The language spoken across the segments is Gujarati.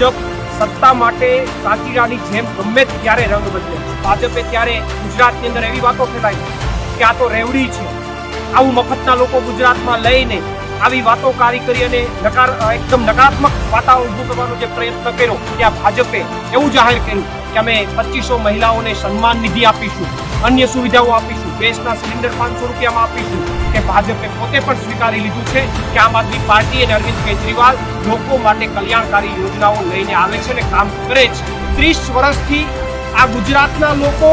ભાજપ સત્તા માટે કાચીરાની જેમ ગમે ત્યારે રંગ બદલે. ભાજપે ત્યારે ગુજરાતની અંદર એવી વાતો ફેલાવી કે આ તો રેવડી છે આવું મફતના લોકો ગુજરાતમાં લઈને આવી વાતો કારી કરી અને નકાર, એકદમ નકારાત્મક વાતાવરણ ઊભું કરવાનો જે પ્રયત્ન કર્યો ત્યાં ભાજપે એવું જાહેર કર્યું કે અમે પચીસો મહિલાઓને સન્માન નિધિ આપીશું, અન્ય સુવિધાઓ આપીશું ગેસના સિલિન્ડર પાંચસો રૂપિયામાં આપીશું કે ભાજપે પોતે પણ સ્વીકારી લીધું છે કે આમ આદમી પાર્ટી અને અરવિંદ કેજરીવાલ લોકો માટે કલ્યાણકારી યોજનાઓ લઈને આવે છે અને કામ કરે છે. ત્રીસ વર્ષથી આ ગુજરાતના લોકો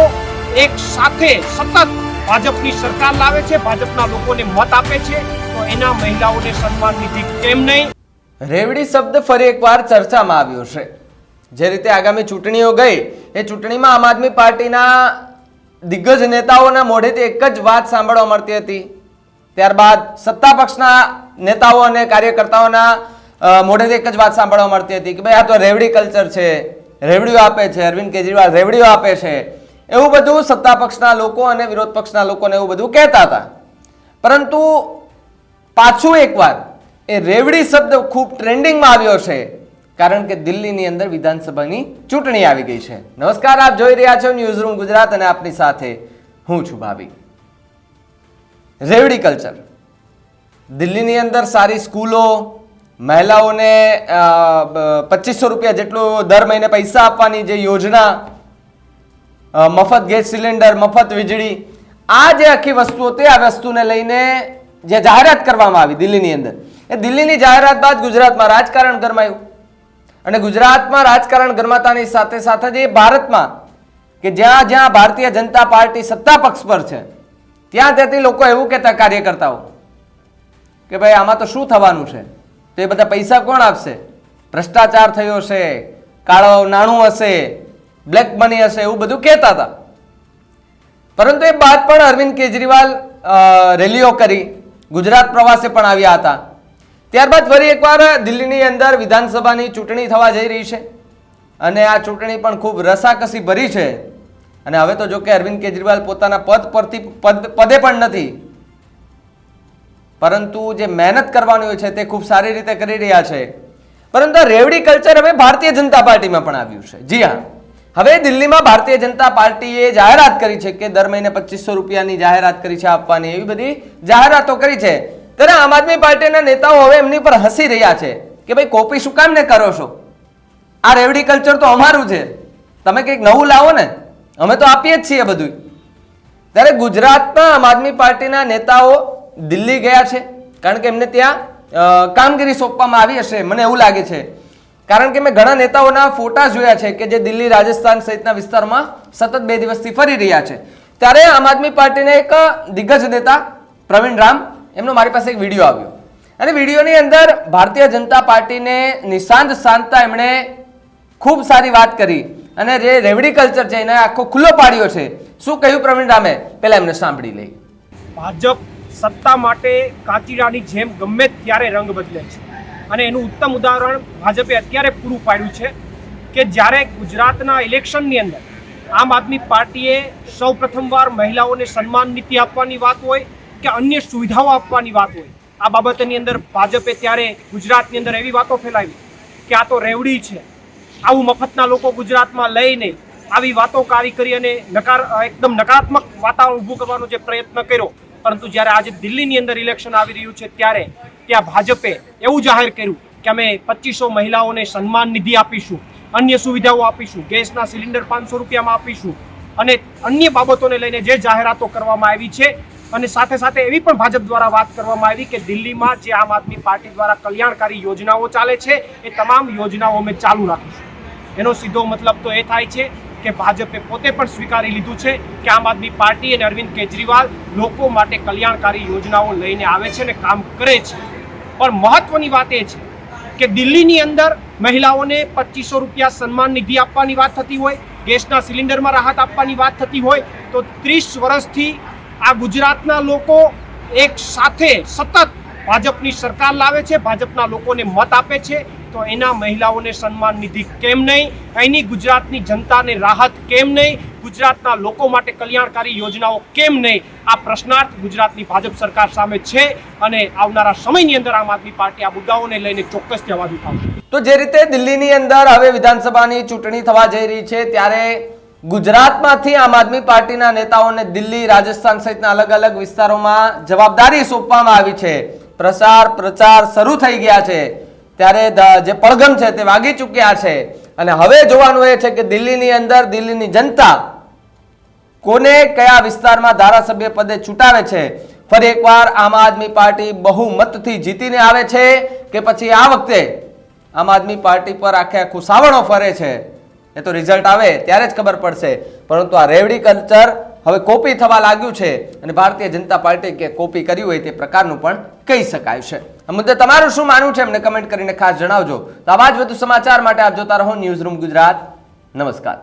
એક સાથે સતત ભાજપની સરકાર લાવે છે, ભાજપના લોકોને મત આપે છે, તો એના મહિલાઓને સન્માન નીતિ કેમ નહીં? રેવડી શબ્દ ફરી એકવાર ચર્ચામાં આવ્યો છે. જે રીતે આગામી ચૂંટણીઓ ગઈ, એ ચૂંટણીમાં આમ આદમી પાર્ટીના દિગ્ગજ નેતાઓના મોઢેથી એક જ વાત સાંભળવા મળતી હતી. ત્યારબાદ સત્તા પક્ષના નેતાઓ અને કાર્યકર્તાઓના મોઢેથી એક જ વાત સાંભળવા મળતી હતી કે ભાઈ આ તો રેવડી કલ્ચર છે, રેવડીઓ આપે છે, અરવિંદ કેજરીવાલ રેવડીઓ આપે છે. એવું બધું સત્તા પક્ષના લોકો અને વિરોધ પક્ષના લોકોને એવું બધું કહેતા હતા. પરંતુ પાછું એકવાર એ રેવડી શબ્દ ખૂબ ટ્રેન્ડિંગમાં આવ્યો છે. કારણ કે દિલ્હીની અંદર વિધાનસભાની ચૂંટણી આવી ગઈ છે. નમસ્કાર, આપ જોઈ રહ્યા છો ન્યૂઝ રૂમ ગુજરાત અને આપની સાથે હું છું ભાવી રેવડી કલ્ચર. દિલ્હીની અંદર સારી સ્કૂલો, મહિલાઓને પચીસો રૂપિયા જેટલું દર મહિને પૈસા આપવાની જે યોજના મફત ગેસ સિલિન્ડર, મફત વીજળી, આ જે આખી વસ્તુઓ તે આ વસ્તુને લઈને જે જાહેરાત કરવામાં આવી દિલ્હીની અંદર. એ દિલ્હીની જાહેરાત બાદ ગુજરાતમાં રાજકારણ ગરમાયું. અને ગુજરાતમાં રાજકારણ ગરમાતાની સાથે સાથે જ એ ભારતમાં કે જ્યાં જ્યાં ભારતીય જનતા પાર્ટી સત્તા પક્ષ પર છે, ત્યાં ત્યાંથી લોકો એવું કહેતા કાર્યકર્તાઓ કે ભાઈ આમાં તો શું થવાનું છે? તો એ બધા પૈસા કોણ આપશે? ભ્રષ્ટાચાર થયો હશે કાળો નાણું હશે, બ્લેક મની હશે એવું બધું કહેતા હતા. પરંતુ એ બાદ પણ અરવિંદ કેજરીવાલ રેલીઓ કરી, ગુજરાત પ્રવાસે પણ આવ્યા હતા. ત્યારબાદ ફરી એકવાર દિલ્હીની અંદર વિધાનસભાની ચૂંટણી થવા જઈ રહી છે અને આ ચૂંટણી પણ ખૂબ રસાકસી ભરી છે. અને હવે તો જો કે અરવિંદ કેજરીવાલ પોતાના પદ પરથી પદ, પદે પણ નથી. પરંતુ જે મહેનત કરવાની હોય છે તે ખૂબ સારી રીતે કરી રહ્યા છે. પરંતુ રેવડી કલ્ચર હવે ભારતીય જનતા પાર્ટીમાં પણ આવ્યું છે. જી હા. હવે દિલ્હીમાં ભારતીય જનતા પાર્ટીએ જાહેરાત કરી છે કે દર મહિને પચીસો રૂપિયાની જાહેરાત કરી છે આપવાની. એવી બધી જાહેરાતો કરી છે. ત્યારે આમ આદમી પાર્ટીના નેતાઓ હવે એમની પર હસી રહ્યા છે કે ભાઈ કોપી શું કામ ને કરો છો? આ રેવડી કલ્ચર તો અમારું છે. તમે કંઈક નવું લાવો ને, અમે તો આપીએ જ છીએ બધું ત્યારે ગુજરાતના આમ આદમી પાર્ટીના નેતાઓ દિલ્હી ગયા છે. કારણ કે એમને ત્યાં કામગીરી સોંપવામાં આવી હશે, મને એવું લાગે છે. કારણ કે મેં ઘણા નેતાઓના ફોટા જોયા છે કે જે દિલ્હી, રાજસ્થાન સહિતના વિસ્તારમાં સતત બે દિવસથી ફરી રહ્યા છે. ત્યારે આમ આદમી પાર્ટીના એક દિગ્ગજ નેતા પ્રવીણ રામ એમનો મારી પાસે એક વીડિયો આવ્યો. અને વિડીયોની અંદર ભારતીય જનતા પાર્ટીને નિશાંત સાંધતા એમણે ખૂબ સારી વાત કરી. અને જે રેવડી કલ્ચર છે એને આખો ખુલ્લો પાડ્યો છે. શું કહ્યું પ્રવીણ રામે? પહેલાં એમને સાંભળી લઈ ભાજપ સત્તા માટે કાચીડાની જેમ ગમે ત્યારે રંગ બદલે છે. અને એનું ઉત્તમ ઉદાહરણ ભાજપે અત્યારે પૂરું પાડ્યું છે કે જ્યારે ગુજરાતના ઇલેક્શનની અંદર આમ આદમી પાર્ટીએ સૌ પ્રથમવાર મહિલાઓને સન્માન નીતિ આપવાની વાત હોય કે અન્ય સુવિધાઓ આપવાની વાત હોય. આ બાબતની અંદર ભાજપે ત્યારે ગુજરાતની અંદર એવી વાતો ફેલાવી કે આ તો રેવડી છે. આવું મફતના લોકો ગુજરાતમાં લઈને આવી વાતો કારી કરી અને નકાર, એકદમ નકારાત્મક વાતાવરણ ઊભું કરવાનો જે પ્રયત્ન કર્યો. પરંતુ જ્યારે આજે દિલ્હીની અંદર ઇલેક્શન આવી રહ્યું છે ત્યારે ત્યાં ભાજપે એવું જાહેર કર્યું કે અમે પચીસો મહિલાઓને સન્માન નિધિ આપીશું, અન્ય સુવિધાઓ આપીશું, ગેસના સિલિન્ડર પાંચસો રૂપિયામાં આપીશું અને અન્ય બાબતોને લઈને જે જાહેરાતો કરવામાં આવી છે અને સાથે સાથે એવી પણ ભાજપ દ્વારા વાત કરવામાં આવી કે દિલ્હીમાં જે આમ આદમી પાર્ટી દ્વારા કલ્યાણકારી યોજનાઓ ચાલે છે, એ તમામ યોજનાઓ અમે ચાલુ રાખીશું. એનો સીધો મતલબ તો એ થાય છે કે ભાજપે પોતે પણ સ્વીકારી લીધું છે કે આમ આદમી પાર્ટી અને અરવિંદ કેજરીવાલ લોકો માટે કલ્યાણકારી યોજનાઓ લઈને આવે છે અને કામ કરે છે. પણ મહત્વની વાત એ છે કે દિલ્હીની અંદર મહિલાઓને પચીસો રૂપિયા સન્માન નિધિ આપવાની વાત થતી હોય, ગેસના સિલિન્ડરમાં રાહત આપવાની વાત થતી હોય, તો ત્રીસ વર્ષથી આ ગુજરાતના લોકો એક સાથે સતત ભાજપની સરકાર લાવે છે, ભાજપના લોકોને મત આપે છે. તો એના મહિલાઓને સન્માન નિધિ કેમ નહીં? અહીંની ગુજરાતની જનતાને રાહત કેમ નહીં? ગુજરાતના લોકો માટે કલ્યાણકારી યોજનાઓ કેમ નહીં? આ પ્રશ્નાર્થ ગુજરાતની ભાજપ સરકાર સામે છે અને આવનારા સમયની અંદર આમ આદમી પાર્ટી આ મુદ્દાઓને લઈને ચોક્કસ અવાજ ઉઠાવશે તો જે રીતે દિલ્હીની અંદર હવે વિધાનસભાની ચૂંટણી થવા જઈ રહી છે, ત્યારે ગુજરાતમાંથી આમ આદમી પાર્ટીના નેતાઓને દિલ્હી, રાજસ્થાન સહિતના અલગ અલગ વિસ્તારોમાં જવાબદારી સોંપવામાં આવી છે. પ્રસાર, પ્રચાર શરૂ થઈ ગયા છે. ત્યારે જે પડઘમ છે તે વાગી ચૂક્યા છે. અને હવે જોવાનું એ છે કે દિલ્હીની અંદર દિલ્હીની જનતા કોને કયા વિસ્તારમાં ધારાસભ્ય પદે ચૂંટાવે છે? ફરી એકવાર આમ આદમી પાર્ટી બહુમતથી જીતીને આવે છે કે પછી આ વખતે આમ આદમી પાર્ટી પર આખે આખું સાવણો ફરે છે? એ તો રિઝલ્ટ આવે ત્યારે જ ખબર પડશે. પરંતુ આ રેવડી કલ્ચર હવે કોપી થવા લાગ્યું છે અને ભારતીય જનતા પાર્ટી કે કોપી કર્યું હોય તે પ્રકારનું પણ કહી શકાય છે. આ મુદ્દે તમારું શું માનવું છે એમને કમેન્ટ કરીને ખાસ જણાવજો. તો આવા જ વધુ સમાચાર માટે આપ જોતા રહો ન્યૂઝ રૂમ ગુજરાત. નમસ્કાર.